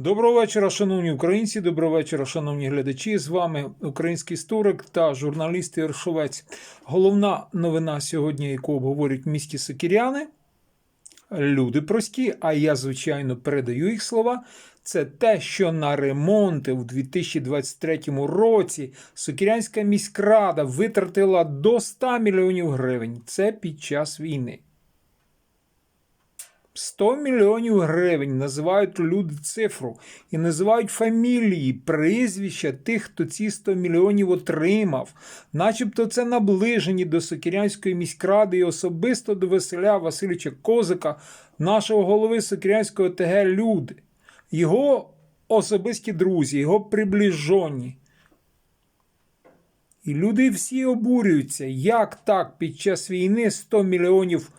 Доброго вечора, шановні українці. Доброго вечора, шановні глядачі. З вами український історик та журналіст Ігор Шовець. Головна новина сьогодні, яку обговорюють в місті Сокіряни. Люди прості, а я, звичайно, передаю їх слова. Це те, що на ремонти у 2023 році Сокірянська міськрада витратила до 100 мільйонів гривень. Це під час війни. 100 мільйонів гривень називають люди цифру і називають фамілії, прізвища тих, хто ці 100 мільйонів отримав. Начебто це наближені до Сокірянської міськради і особисто до Василя Васильовича Козика, нашого голови Сокірянського ТГ люди. Його особисті друзі, його приближені. І люди всі обурюються, як так під час війни 100 мільйонів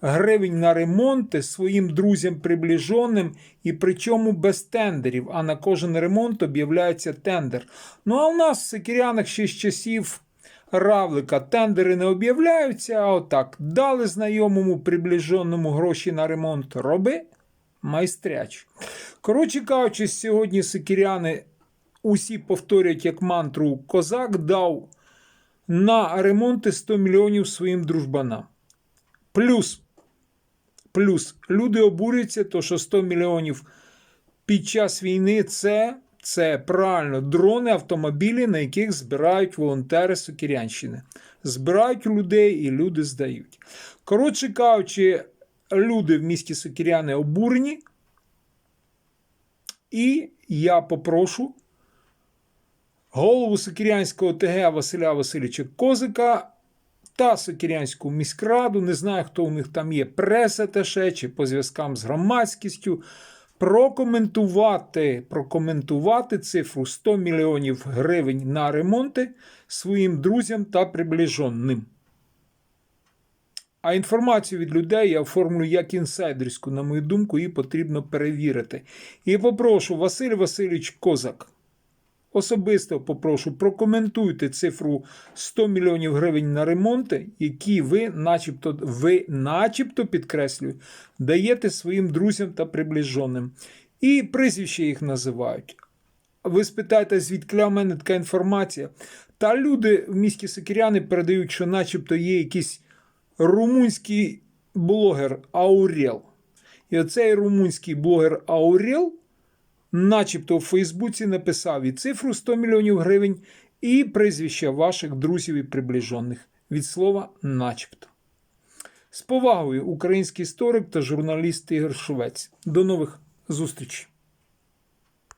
гривень на ремонти своїм друзям приближеним і причому без тендерів, а на кожен ремонт об'являється тендер. Ну а у нас в Сикірянах ще з часів Равлика тендери не об'являються, а отак дали знайомому приближеному гроші на ремонт роби майстряч. Коротше кажучи, сьогодні сикіряни усі повторять як мантру Козак дав на ремонти 100 мільйонів своїм дружбанам. Плюс, плюс люди обурюються, то що 100 мільйонів під час війни це, це правильно дрони, автомобілі, на яких збирають волонтери Сокірянщини. Збирають людей і люди здають. Коротше кажучи, люди в місті Сокіряни обурені. І я попрошу голову Сокірянського ТГ Василя Васильовича Козика та Сокірянську міськраду, не знаю, хто у них там є, прес-аташе чи по зв'язкам з громадськістю, прокоментувати, прокоментувати цифру 100 мільйонів гривень на ремонти своїм друзям та приближеним. А інформацію від людей я оформлю як інсайдерську, на мою думку, її потрібно перевірити. І попрошу Василь Васильович Козак. Особисто попрошу прокоментуйте цифру 100 мільйонів гривень на ремонти, які ви, начебто, ви, начебто, підкреслюю, даєте своїм друзям та приближеним. І прізвище їх називають. Ви спитаєте, звідки в мене така інформація? Та люди в місті Сокіряни передають, що начебто є якийсь румунський блогер Аурел. І оцей румунський блогер Аурел, начебто в Фейсбуці написав і цифру 100 мільйонів гривень, і прізвища ваших друзів і приближених. Від слова начебто. З повагою, український історик та журналіст Ігор Шовець. До нових зустрічей.